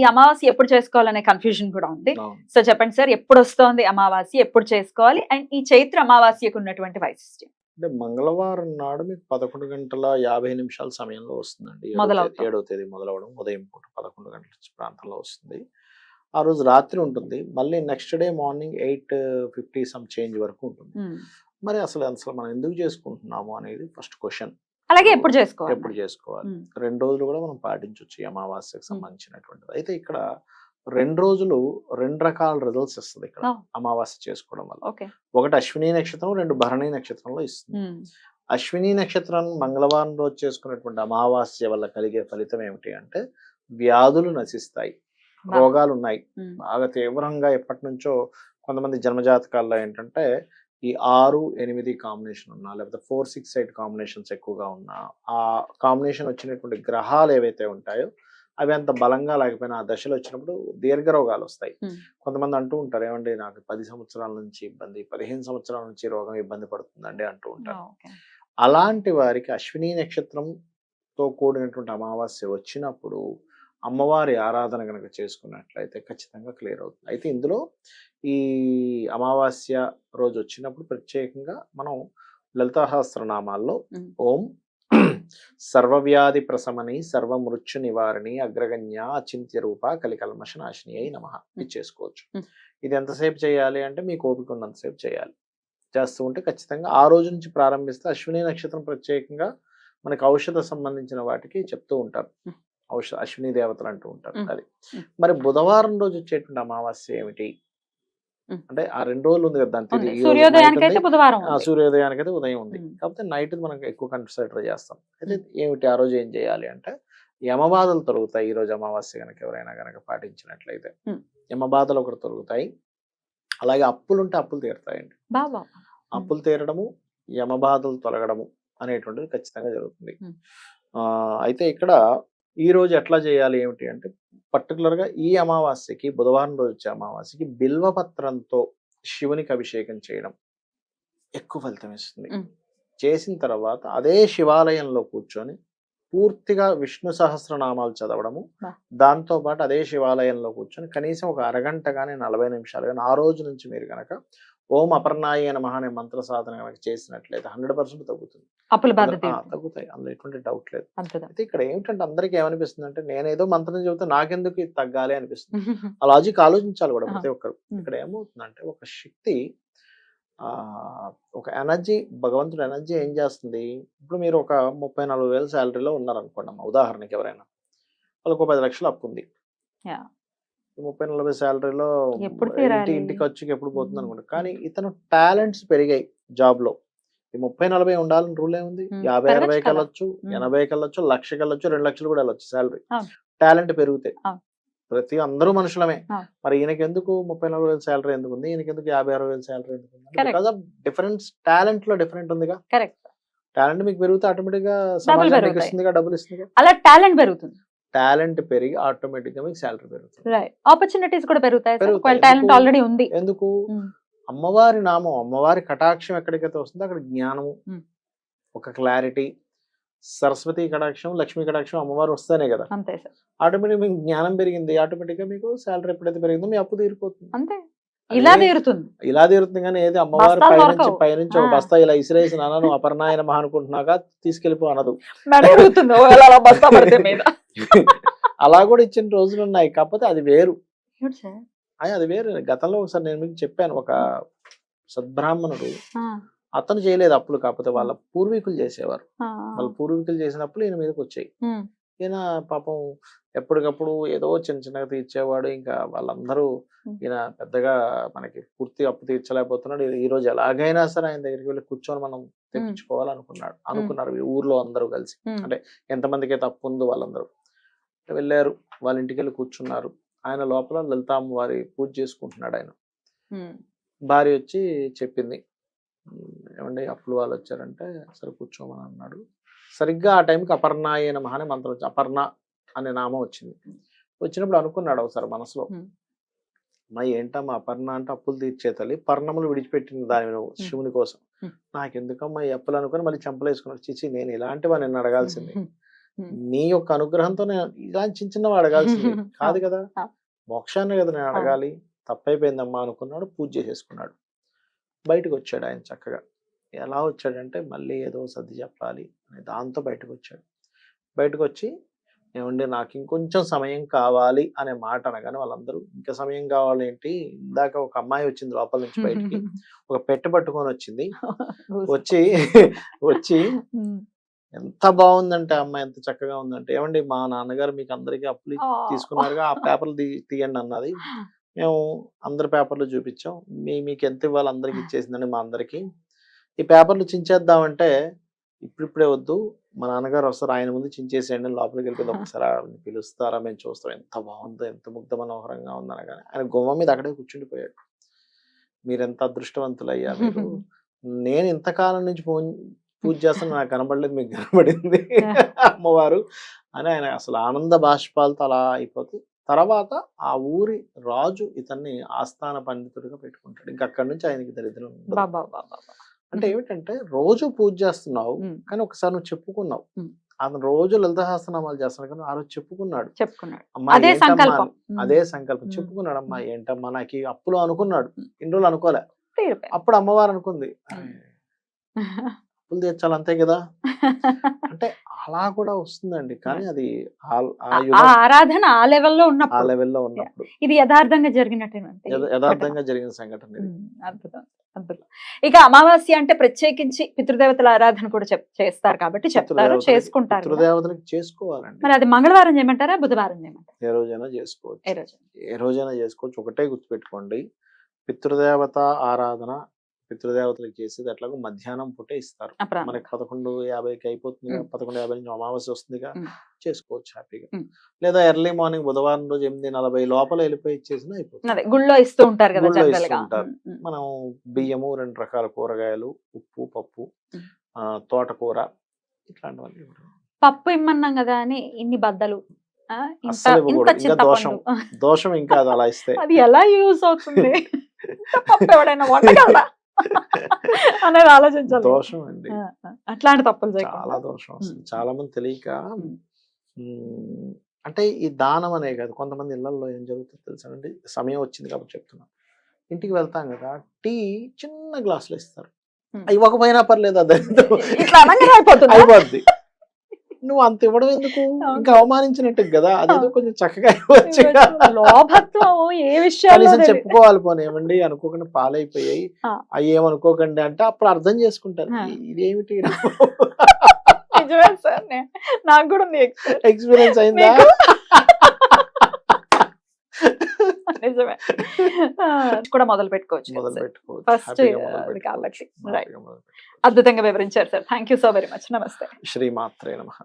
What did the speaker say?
ఈ అమావాస్య ఎప్పుడు చేసుకోవాలనే కన్ఫ్యూజన్ కూడా ఉంది. సో చెప్పండి సార్ ఎప్పుడు వస్తోంది అమావాస్య? ఎప్పుడు చేసుకోవాలి? అండ్ ఈ చైత్ర అమావాస్యకు ఉన్నటువంటి వైశిష్ట్యం. అంటే మంగళవారం నాడు మీకు పదకొండు గంటల యాభై నిమిషాల సమయంలో వస్తుందండి. ఏడో మొదలవుతుంది. తేదీ- మొదలవడం ఉదయం పూట పదకొండు గంటల ప్రాంతంలో వస్తుంది. ఆ రోజు రాత్రి ఉంటుంది. మళ్ళీ next day morning eight fifty some change వరకు ఉంటుంది. మరి అసలు అసలు మనం ఎందుకు చేసుకుంటున్నాము అనేది ఫస్ట్ క్వశ్చన్. అలాగే ఎప్పుడు చేసుకోవాలి ఎప్పుడు చేసుకోవాలి. రెండు రోజులు కూడా మనం పాటించవచ్చు ఈ అమావాస్యకు సంబంధించినటువంటిది అయితే ఇక్కడ రెండు రోజులు రెండు రకాల రిజల్ట్స్ ఇస్తుంది ఇక్కడ. అమావాస్య చేసుకోవడం వల్ల ఒకటి అశ్విని నక్షత్రం రెండు భరణి నక్షత్రంలో ఇస్తుంది. అశ్విని నక్షత్రం మంగళవారం రోజు చేసుకున్నటువంటి అమావాస్య వల్ల కలిగే ఫలితం ఏమిటి అంటే వ్యాధులు నశిస్తాయి. రోగాలు ఉన్నాయి. బాగా తీవ్రంగా ఎప్పటి నుంచో కొంతమంది జన్మజాతకాల్లో ఏంటంటే ఈ ఆరు ఎనిమిది కాంబినేషన్ ఉన్నా లేకపోతే ఫోర్ సిక్స్ ఎయిట్ కాంబినేషన్స్ ఎక్కువగా ఉన్నా ఆ కాంబినేషన్ వచ్చినటువంటి గ్రహాలు ఏవైతే ఉంటాయో అవి అంత బలంగా లేకపోయినా ఆ దశలు వచ్చినప్పుడు దీర్ఘ రోగాలు వస్తాయి. కొంతమంది అంటూ ఉంటారు ఏమండి నాకు పది సంవత్సరాల నుంచి ఇబ్బంది పదిహేను సంవత్సరాల నుంచి రోగం ఇబ్బంది పడుతుందండి అంటూ ఉంటారు. అలాంటి వారికి అశ్విని నక్షత్రంతో కూడినటువంటి అమావాస్య వచ్చినప్పుడు అమ్మవారి ఆరాధన కనుక చేసుకున్నట్లయితే ఖచ్చితంగా క్లియర్ అవుతుంది. అయితే ఇందులో ఈ అమావాస్య రోజు వచ్చినప్పుడు ప్రత్యేకంగా మనం లలితాసహస్రనామాల్లో ఉమ్. ఓం సర్వవ్యాధి ప్రశమని సర్వమృత్యు నివారణి అగ్రగణ్య అచింత్య రూప కలికల్మష నాశిని అయి నమ ఇది చేసుకోవచ్చు. ఇది ఎంతసేపు చేయాలి అంటే మీకు ఓపిక ఉన్నంతసేపు చేయాలి. చేస్తూ ఉంటే ఖచ్చితంగా ఆ రోజు నుంచి ప్రారంభిస్తే అశ్విని నక్షత్రం ప్రత్యేకంగా మనకి ఔషధ సంబంధించిన వాటికి చెప్తూ ఉంటారు. ఔషధ అశ్విని దేవతలు అంటూ ఉంటారు. అది. మరి బుధవారం రోజు వచ్చేటువంటి అమావాస్య ఏమిటి. అంటే ఆ రెండు రోజులు ఉంది కదా దాని రోజు సూర్యోదయానికి అయితే. బుధవారం ఉదయం ఉంది. కాకపోతే నైట్ మనం ఎక్కువ కన్సిడర్ చేస్తాం. అయితే ఏమిటి? ఆ రోజు ఏం చేయాలి అంటే యమబాధలు తొలుగుతాయి ఈ రోజు అమావాస్య కనుక ఎవరైనా కనుక పాటించినట్లయితే. యమబాధలు ఒకటి తొలుగుతాయి. అలాగే అప్పులు ఉంటే అప్పులు తీరుతాయండి బాబా అప్పులు తీరడము యమబాధలు తొలగడము అనేటువంటిది ఖచ్చితంగా జరుగుతుంది. అయితే ఇక్కడ ఈ రోజు ఎట్లా చేయాలి ఏమిటి అంటే particular గా ఈ అమావాస్యకి బుధవారం రోజు వచ్చే అమావాస్యకి బిల్వపత్రంతో శివునికి అభిషేకం చేయడం ఎక్కువ ఫలితం ఇస్తుంది. చేసిన తర్వాత అదే శివాలయంలో కూర్చొని పూర్తిగా విష్ణు సహస్రనామాలు చదవడము బా. దాంతో పాటు అదే శివాలయంలో కూర్చొని కనీసం ఒక అరగంట కానీ నలభై నిమిషాలు కానీ ఆ రోజు నుంచి మీరు కనుక ఓం అపర్ణాయ నమః అనే మంత్ర సాధన కనుక చేసినట్లయితే హండ్రెడ్ పర్సెంట్ తగ్గుతుంది. అప్పుల బాధ అందులో- ఆ, తగ్గుతాయి. అందులో ఎటువంటి డౌట్ లేదు. అయితే ఇక్కడ ఏమిటంటే అందరికీ ఏమనిపిస్తుంది అంటే నేనేదో మంత్రం చెబితే నాకెందుకు ఇది తగ్గాలి అనిపిస్తుంది. ఆ లాజిక్ ఆలోచించాలి కూడా ప్రతి ఒక్కరు. ఇక్కడ ఏమవుతుందంటే ఒక శక్తి ఆ ఒక ఎనర్జీ భగవంతుడు ఎనర్జీ ఏం చేస్తుంది? ఇప్పుడు మీరు ఒక ముప్పై నలభై వేల శాలరీలో ఉన్నారనుకోండి అమ్మ ఉదాహరణకి ఎవరైనా. వాళ్ళకి ఒక పది లక్షలు అప్పు ఉంది ముప్పై నలభై శాలరీలో ఇంటి? ఇంటి ఖర్చుకి ఎప్పుడు పోతుంది ఉమ్. అనుకోండి కానీ ఇతను టాలెంట్స్ పెరిగాయి జాబ్లో ఈ ముప్పై నలభై ఉండాలని రూల్ ఏముంది. యాభై అరవై. వెళ్ళొచ్చు ఉమ్. ఎనభైకి వెళ్ళొచ్చు లక్షకి వెళ్ళొచ్చు రెండు లక్షలు కూడా వెళ్ళొచ్చు శాలరీ. టాలెంట్ పెరుగుతాయి అవును. ప్రతి అందరూ మనుషులమే. మరి ఈయనకి ఎందుకు ముప్పై నలభై వేలు శాలరీ ఎందుకు ఉంది ఈయనకి ఎందుకు యాభై అరవై వేలు శాలరీ ఎందుకు ఉంది. బికాస్ ఆఫ్ డిఫరెన్స్ టాలెంట్లో డిఫరెంట్ ఉందిగా టాలెంట్ మీకు పెరిగితే ఆటోమేటిక్గా సమాజానికి పెరుగుతాయి. ఇస్తుందిగా డబ్బులు ఇస్తుందిగా అలా టాలెంట్ పెరుగుతుంది టాలెంట్ పెరిగి ఆటోమేటిక్గా మీకు శాలరీ పెరుగుతుంది. ఆపర్చునిటీస్ కూడా పెరుగుతాయి టాలెంట్? ఆల్రెడీ ఉంది. ఎందుకు? ఉమ్. అమ్మవారి నామం అమ్మవారి కటాక్షం ఎక్కడికైతే వస్తుందో అక్కడ జ్ఞానము. ఉమ్. ఒక క్లారిటీ సరస్వతి కటాక్షం లక్ష్మీ కటాక్షం అమ్మవారు వస్తేనే కదా. అంతే సార్. ఆటోమేటిక్ మీకు జ్ఞానం పెరిగింది. ఆటోమేటిక్గా మీకు శాలరీ ఎప్పుడైతే పెరిగిందో మీ అప్పు తీరిపోతుంది. అంతే. ఇలా తీరుతుంది. ఇలా తీరుతుంది కానీ ఏది అమ్మవారి పైనుంచి. పైనుంచి ఒక. బస్తా ఇలా ఇసిరేసి నాన్న నువ్వు అపర్ణాయన మహా అనుకుంటున్నాగా తీసుకెళ్ళిపో అనదు. అలా కూడా ఇచ్చిన రోజులు ఉన్నాయి. కాకపోతే అది వేరు. అది వేరు. గతంలో ఒకసారి నేను మీకు చెప్పాను ఒక సద్బ్రాహ్మణుడు అతను చేయలేదు అప్పులు కాకపోతే వాళ్ళ పూర్వీకులు చేసేవారు. వాళ్ళ పూర్వీకులు చేసిన అప్పులు ఈయన మీదకి వచ్చాయి ఈయన పాపం ఎప్పటికప్పుడు ఏదో చిన్న చిన్నగా తీర్చేవాడు. ఇంకా వాళ్ళందరూ. ఈయన పెద్దగా మనకి పూర్తి అప్పు తీర్చలేకపోతున్నాడు. ఈ- రోజు ఎలాగైనా సరే ఆయన దగ్గరికి వెళ్ళి కూర్చొని మనం తెప్పించుకోవాలనుకున్నాడు. అనుకున్నారు ఈ ఊర్లో అందరూ కలిసి. అంటే ఎంతమందికి అయితే అప్పు ఉందో వాళ్ళందరూ. వెళ్ళారు వాళ్ళ ఇంటికి వెళ్ళి కూర్చున్నారు. ఆయన లోపల లలితామ్మ వారి పూజ చేసుకుంటున్నాడు ఆయన. భార్య వచ్చి చెప్పింది. "ఉమ్, ఏమండి? అప్పులు వాళ్ళు వచ్చారంటే సరే కూర్చోమని అన్నాడు. సరిగ్గా ఆ టైంకి అపర్ణాయ నమః అనే మంత్రం వచ్చి అపర్ణ అనే నామం వచ్చింది. వచ్చినప్పుడు అనుకున్నాడు ఒకసారి మనసులో. మా ఏంటమ్మా అపర్ణ అంటే అప్పులు తీర్చే తల్లి పర్ణములు విడిచిపెట్టింది దాని నువ్వు శివుని కోసం. నాకెందుకమ్మా ఈ అప్పులు అనుకుని మళ్ళీ చంపలేసుకున్నాడు. చిచి నేను ఇలాంటివా నిన్ను అడగాల్సింది? నీ యొక్క అనుగ్రహంతో నేను ఇలాంటి చిన్న చిన్నవి అడగాల్సింది. కాదు కదా. మోక్షాన్ని కదా నేను అడగాలి. తప్పైపోయిందమ్మా అనుకున్నాడు. పూజ చేసేసుకున్నాడు బయటకు వచ్చాడు ఆయన చక్కగా. ఎలా వచ్చాడంటే మళ్ళీ ఏదో సర్ది చెప్పాలి అనే దాంతో బయటకు వచ్చాడు బయటకు వచ్చి ఏమండి నాకు ఇంకొంచెం సమయం కావాలి అనే మాట అనగానే వాళ్ళందరూ ఇంకా సమయం కావాలి ఏంటి ఇందాక ఒక అమ్మాయి వచ్చింది లోపల నుంచి బయటికి. ఒక పెట్టె పట్టుకొని వచ్చింది. వచ్చి వచ్చి ఎంత బాగుందంటే అమ్మాయి ఎంత చక్కగా ఉందంటే ఏమండి మా నాన్నగారు మీకు అందరికీ అప్పులు తీసుకున్నారుగా ఆ పేపర్లు తీయండి అన్నది. మేము అందరి పేపర్లు చూపించాం. మీ మీకు ఎంత ఇవ్వాలి? అందరికి ఇచ్చేసిందండి మా అందరికి. ఈ పేపర్లు చించేద్దామంటే ఇప్పుడిప్పుడే వద్దు. మా నాన్నగారు వస్తారు ఆయన ముందు చించేసేయండి లోపలికి వెళ్ళిపోయింది ఒకసారి ఆవిడని పిలుస్తారా? మేము చూస్తాం. ఎంత బాగుందో ఎంత ముగ్ధ మనోహరంగా ఉందనగానే. ఆయన గుమ్మ మీద అక్కడే కూర్చుండిపోయాడు. మీరు ఎంత అదృష్టవంతులు అయ్యా మీరు. నేను ఇంతకాలం నుంచి ఫోన్ పూజ చేస్తాను నాకు కనబడలేదు మీకు కనబడింది అమ్మవారు అని ఆయన అసలు ఆనంద బాష్పాలతో అలా అయిపోతే తర్వాత ఆ ఊరి రాజు ఇతన్ని ఆస్థాన పండితుడిగా పెట్టుకుంటాడు. ఇంకా అక్కడి నుంచి ఆయనకి దరిద్రం అంటే ఏమిటంటే రోజు పూజ చేస్తున్నావు కానీ ఒకసారి నువ్వు చెప్పుకున్నావు. అతను రోజు లలితహాసనామాలు చేస్తున్నాడు కానీ ఆ రోజు చెప్పుకున్నాడు. అదే సంకల్పం. అదే. చెప్పుకున్నాడు అమ్మా. ఏంటమ్మా నాకు అప్పులు అనుకున్నాడు. ఇన్ని రోజులు అనుకోలే. అప్పుడు అమ్మవారు అనుకుంది. అప్పులు తీర్చాలి అంతే కదా? అంటే అలా కూడా వస్తుందండి. కానీ అది ఆ- ఆ ఆ ఆరాధన ఆ లెవెల్లో ఆ ఉన్నప్పుడు. లెవెల్లో ఉన్నప్పుడు. ఇది యథార్థంగా జరిగినటువంటి యథ- యథార్థంగా జరిగిన సంఘటన అద్భుతం. అద్భుతం ఇక అమావాస్య అంటే ప్రత్యేకించి పితృదేవతల ఆరాధన కూడా చేస్తారు కాబట్టి చెప్తారు చేసుకుంటారు. పితృదేవతలకు చేసుకోవాలండి. మరి అది మంగళవారం చేయమంటారా బుధవారం చేయమంటారా? ఏ రోజైనా చేసుకోవచ్చు. ఏ రోజైనా చేసుకోవచ్చు. ఒకటే గుర్తుపెట్టుకోండి. పితృదేవత ఆరాధన పితృదేవతలకు చేసేది ఎట్లాగో మధ్యాహ్నం పూటే ఇస్తారు. మనకి పదకొండు యాభైకి అయిపోతుంది. పదకొండు యాభై నుంచి అమావాస్య వస్తుందిగా. చేసుకోవచ్చు హ్యాపీగా. లేదా ఎర్లీ మార్నింగ్ బుధవారం రోజు ఎనిమిది నలభై లోపల వెళ్ళిపోయి ఇచ్చేసినా అయిపోతుంది గుళ్ళో ఇస్తూ ఉంటారు కదా ఉంటారు. మనం బియ్యము రెండు రకాల కూరగాయలు ఉప్పు పప్పు తోటకూర ఇట్లాంటివన్నీ. పప్పు ఇమ్మన్నాం కదా అని ఇన్ని బద్దలు దోషం. దోషం ఇంకా అది అలా ఇస్తే అది ఎలా యూజ్ అవుతుంది ఎవడైనా వండగలరా అనేది ఆలోచించాలి. దోషం అండి అట్లాంటి తప్పులు చాలా దోషం. చాలా మంది తెలియక అంటే ఈ దానం అనే కాదు కొంతమంది ఇళ్ళలో ఏం జరుగుతుందో తెలుసానండి సమయం వచ్చింది కాబట్టి చెప్తున్నా. ఇంటికి వెళ్తాం కదా టీ చిన్న గ్లాసులు ఇస్తారు. ఇవ్వకపోయినా పర్లేదు అది అయిపోద్ది. నువ్వు అంత ఇవ్వడం ఎందుకు? ఇంకా అవమానించినట్టు కదా? అదేదో కొంచెం చక్కగా లోభత్వం ఏ తెలియదు. చెప్పుకోవాలి పోనీ ఏమండి? అనుకోకుండా పాలైపోయాయి. అవి ఏమనుకోకండి అంటే అప్పుడు అర్థం చేసుకుంటారు. ఆ. "ఇ- ఇదేమిటి నిజమే సార్ నాకు కూడా ఉంది. ఎక్స్పీరియన్స్ అయిందా? నిజమే. కూడా మొదలు పెట్టుకోవచ్చు uh, పెట్టుకోవచ్చు. కాబట్టి. పెట్టుకోవచ్చు. అద్భుతంగా వివరించారు sir. Thank you so very much నమస్తే శ్రీమాత్రే నమ.